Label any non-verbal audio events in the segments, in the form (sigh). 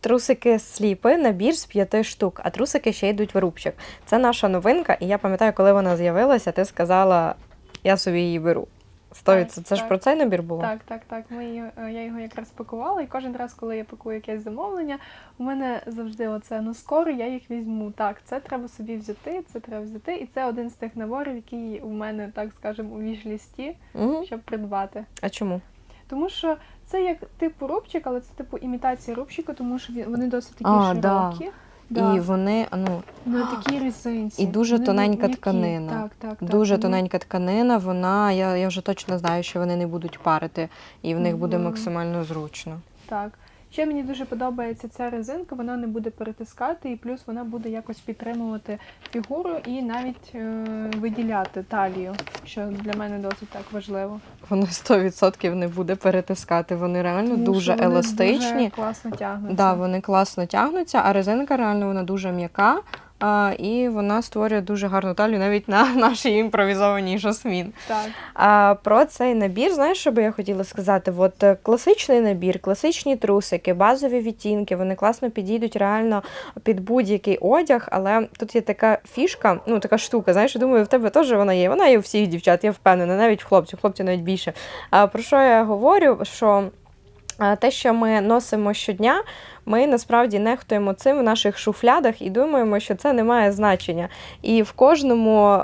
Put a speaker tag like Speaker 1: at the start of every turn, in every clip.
Speaker 1: Трусики сліпи, набір з п'яти штук, а трусики ще йдуть в рубчик. Це наша новинка, і я пам'ятаю, коли вона з'явилася, ти сказала, я собі її беру. Сто
Speaker 2: Так.
Speaker 1: Це ж про цей набір було?
Speaker 2: Так, так, так. Ми, її- е, я його якраз пакувала, і кожен раз, коли я пакую якесь замовлення, у мене завжди оце ну скоро я їх візьму. Так, це треба собі взяти, це треба взяти. І це один з тих наборів, який у мене, так скажемо, у віш-лісті,
Speaker 1: Угу.
Speaker 2: щоб придбати.
Speaker 1: А чому?
Speaker 2: Тому що це як типу рубчик, але це типу імітація рубчика, тому що вони досить такі
Speaker 1: А,
Speaker 2: широкі. Да.
Speaker 1: І вони, ну,
Speaker 2: Ну, такі різинці.
Speaker 1: І дуже
Speaker 2: Вони
Speaker 1: тоненька
Speaker 2: м'які.
Speaker 1: тканина.
Speaker 2: Так, так, так.
Speaker 1: дуже
Speaker 2: Вони-
Speaker 1: тоненька тканина, вона, я, я вже точно знаю, що вони не будуть парити, і в них буде максимально зручно.
Speaker 2: Так. Ще мені дуже подобається ця резинка, вона не буде перетискати, і плюс вона буде якось підтримувати фігуру і навіть е, виділяти талію, що для мене досить так важливо.
Speaker 1: Воно 100% не буде перетискати. Вони реально
Speaker 2: Тому
Speaker 1: дуже
Speaker 2: вони
Speaker 1: еластичні.
Speaker 2: Дуже класно тягнуться.
Speaker 1: Да, вони класно тягнуться, а резинка реально вона дуже м'яка. А, і вона створює дуже гарну талію навіть на (laughs) нашій імпровізованій жасмін.
Speaker 2: Так.
Speaker 1: А про цей набір, знаєш, що би я хотіла сказати? От е, класичний набір, класичні трусики, базові відтінки, вони класно підійдуть реально під будь-який одяг, але тут є така фішка, ну така штука, знаєш, я думаю, в тебе теж вона є. Вона є у всіх дівчат, я впевнена, навіть в хлопців, хлопців навіть більше. А про що я говорю? Що те, що ми носимо щодня, ми насправді нехтуємо цим в наших шуфлядах і думаємо, що це не має значення. І в кожному, е,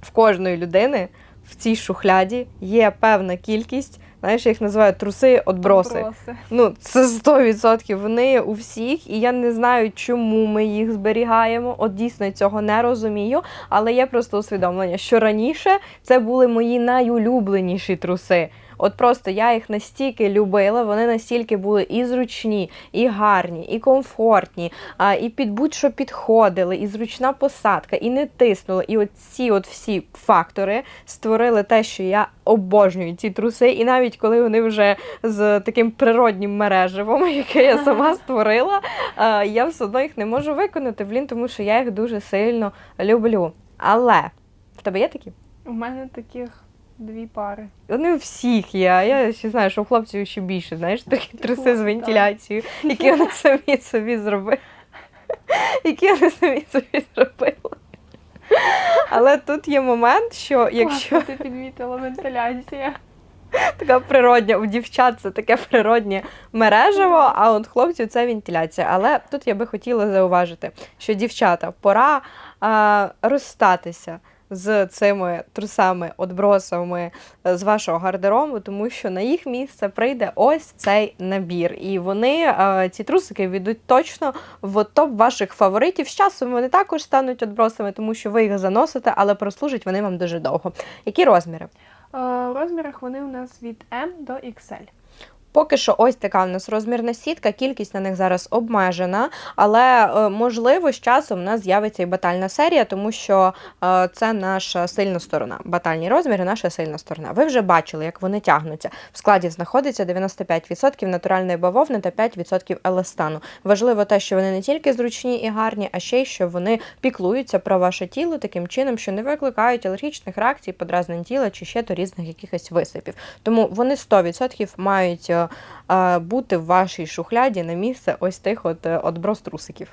Speaker 1: в кожної людини в цій шухляді є певна кількість, знаєш, я їх називають труси отброси.
Speaker 2: Отброси.
Speaker 1: Ну, це 100%. Вони у всіх, і я не знаю, чому ми їх зберігаємо. От дійсно цього не розумію. Але є просто усвідомлення, що раніше це були мої найулюбленіші труси. От просто я їх настільки любила, вони настільки були і зручні, і гарні, і комфортні, і під будь-що підходили, і зручна посадка, і не тиснули. І от ці от всі фактори створили те, що я обожнюю ці труси. І навіть коли вони вже з таким природнім мереживом, (laughs) яке я сама (laughs) створила, я все одно їх не можу виконати, блін, тому що я їх дуже сильно люблю. Але в тебе є такі?
Speaker 2: У мене таких дві пари.
Speaker 1: Вони у всіх є. А я ще знаю, що у хлопців ще більше, знаєш, такі труси з вентиляцією, які вони (laughs) самі собі зробили. Які вони самі собі зробили. Але тут є момент, що якщо
Speaker 2: ти підмітила вентиляція.
Speaker 1: така природня, у дівчат це таке природнє мережево, а от хлопців це вентиляція. Але тут я би хотіла зауважити, що дівчата, пора а, розстатися з цими трусами, отбросами е, з вашого гардеробу, тому що на їх місце прийде ось цей набір. І вони, е, ці трусики, війдуть точно в топ ваших фаворитів. З часом вони також стануть отбросами, тому що ви їх заносите, але прослужать вони вам дуже довго. Які розміри?
Speaker 2: Е, У розмірах вони у нас від M до XL.
Speaker 1: Поки що ось така в нас розмірна сітка, кількість на них зараз обмежена, але е, можливо з часом в нас з'явиться і батальна серія, тому що е, це наша сильна сторона. Батальні розміри наша сильна сторона. Ви вже бачили, як вони тягнуться. В складі знаходиться 95% натуральної бавовни та 5% еластану. Важливо те, що вони не тільки зручні і гарні, а ще й що вони піклуються про ваше тіло таким чином, що не викликають алергічних реакцій, подразнень тіла чи ще то різних якихось висипів. Тому вони 100% мають е, бути в вашій шухляді на місце ось тих от е, отброс трусиків.